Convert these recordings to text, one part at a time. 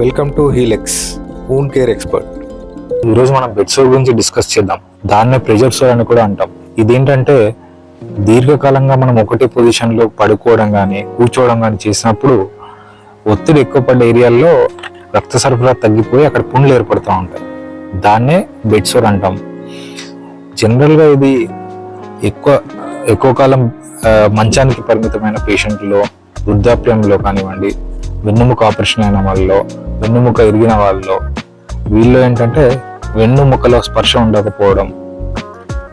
Welcome to హీలెక్స్ own care expert ఈరోజు మనం bed sour గురించి డిస్కస్ చేద్దాం. దాన్నే ప్రెజర్ సోర్ అని కూడా అంటాం. ఇదేంటంటే దీర్ఘకాలంగా మనం ఒకటే పొజిషన్లో పడుకోవడం కానీ కూర్చోవడం కానీ చేసినప్పుడు ఒత్తిడి ఎక్కువ పడ్డ ఏరియాల్లో రక్త సరఫరా తగ్గిపోయి అక్కడ పుండ్లు ఏర్పడుతూ ఉంటాయి. దాన్నే బెడ్ సోర్ అంటాం. జనరల్గా ఇది ఎక్కువ ఎక్కువ కాలం మంచానికి పరిమితమైన పేషెంట్లో వృద్ధాప్యంలో కానివ్వండి వెన్నుముక ఆపరేషన్ అయిన వాళ్ళలో వెన్నుముక ఇరిగిన వాళ్ళలో వీళ్ళు ఏంటంటే వెన్నుముకలో స్పర్శ ఉండకపోవడం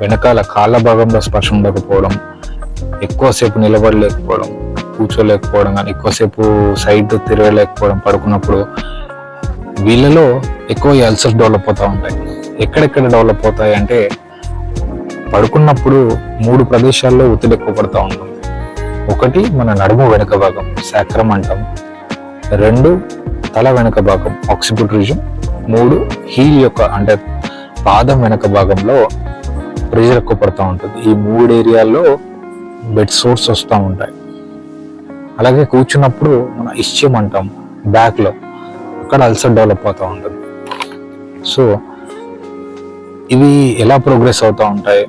వెనకాల కాళ్ళ భాగంలో స్పర్శ ఉండకపోవడం ఎక్కువసేపు నిలబడలేకపోవడం కూర్చోలేకపోవడం కానీ ఎక్కువసేపు సైడ్ తిరగలేకపోవడం పడుకున్నప్పుడు వీళ్ళలో ఎక్కువ అల్సర్స్ డెవలప్ అవుతూ ఉంటాయి. ఎక్కడెక్కడ డెవలప్ అవుతాయి అంటే పడుకున్నప్పుడు మూడు ప్రదేశాల్లో ఒత్తిడి ఎక్కువ పడుతూ ఉంటుంది ఒకటి మన నడుము వెనుక భాగం శాక్రం అంటాం. రెండు తల వెనుక భాగం ఆక్సిపుట్ రీజన్ మూడు హీల్ యొక్క అంటే పాదం వెనక భాగంలో ప్రెజర్ ఎక్కువ పడుతూ ఉంటుంది. ఈ మూడు ఏరియాల్లో బెడ్ సోర్స్ వస్తూ ఉంటాయి. అలాగే కూర్చున్నప్పుడు మన ఇష్యం అంటాం బ్యాక్లో అక్కడ అల్సర్ డెవలప్ అవుతూ ఉంటుంది. సో ఇవి ఎలా ప్రోగ్రెస్ అవుతూ ఉంటాయి?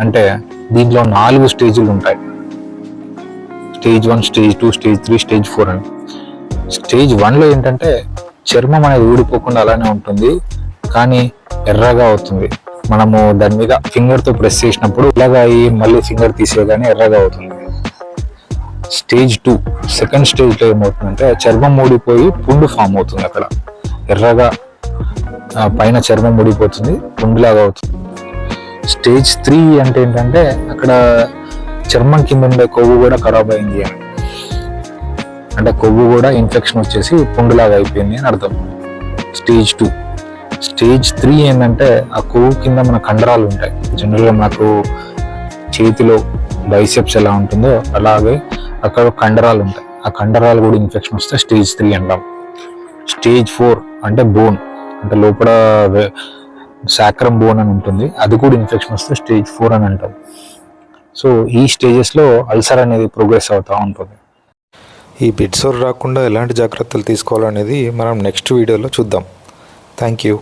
అంటే దీంట్లో నాలుగు స్టేజీలు ఉంటాయి. Stage one stage two stage three stage four అని. స్టేజ్ వన్లో ఏంటంటే చర్మం అనేది ఊడిపోకుండా అలానే ఉంటుంది కానీ ఎర్రగా అవుతుంది. మనము దాని మీద ఫింగర్తో ప్రెస్ చేసినప్పుడు ఇలాగా అయ్యి మళ్ళీ ఫింగర్ తీసేయగానే ఎర్రగా అవుతుంది. స్టేజ్ టూ సెకండ్ స్టేజ్లో ఏమవుతుందంటే చర్మం ఊడిపోయి పుండు ఫామ్ అవుతుంది అక్కడ. ఎర్రగా పైన చర్మం ఊడిపోతుంది పుండులాగా అవుతుంది. స్టేజ్ త్రీ అంటే ఏంటంటే అక్కడ చర్మం కింద ఉండే కొవ్వు కూడా ఖరాబ్ అయింది అని. అంటే కొవ్వు కూడా ఇన్ఫెక్షన్ వచ్చేసి పుండులాగా అయిపోయింది అని అర్థం. స్టేజ్ టూ స్టేజ్ త్రీ ఏంటంటే ఆ కొవ్వు కింద మన కండరాలు ఉంటాయి. జనరల్గా మనకు చేతిలో బైసెప్స్ ఎలా ఉంటుందో అలాగే అక్కడ కండరాలు ఉంటాయి. ఆ కండరాలు కూడా ఇన్ఫెక్షన్ వస్తే స్టేజ్ త్రీ అంటాం. స్టేజ్ ఫోర్ అంటే బోన్ అంటే లోపల సాక్రమ్ బోన్ అని ఉంటుంది. అది కూడా ఇన్ఫెక్షన్ వస్తే స్టేజ్ ఫోర్ అని అంటాం. సో ఈ స్టేజెస్లో అల్సర్ అనేది ప్రోగ్రెస్ అవుతూ ఉంటుంది. ఈ బెడ్ రాకుండా ఎలాంటి జాగ్రత్తలు తీసుకోవాలనేది మనం నెక్స్ట్ వీడియోలో చూద్దాం. Thank you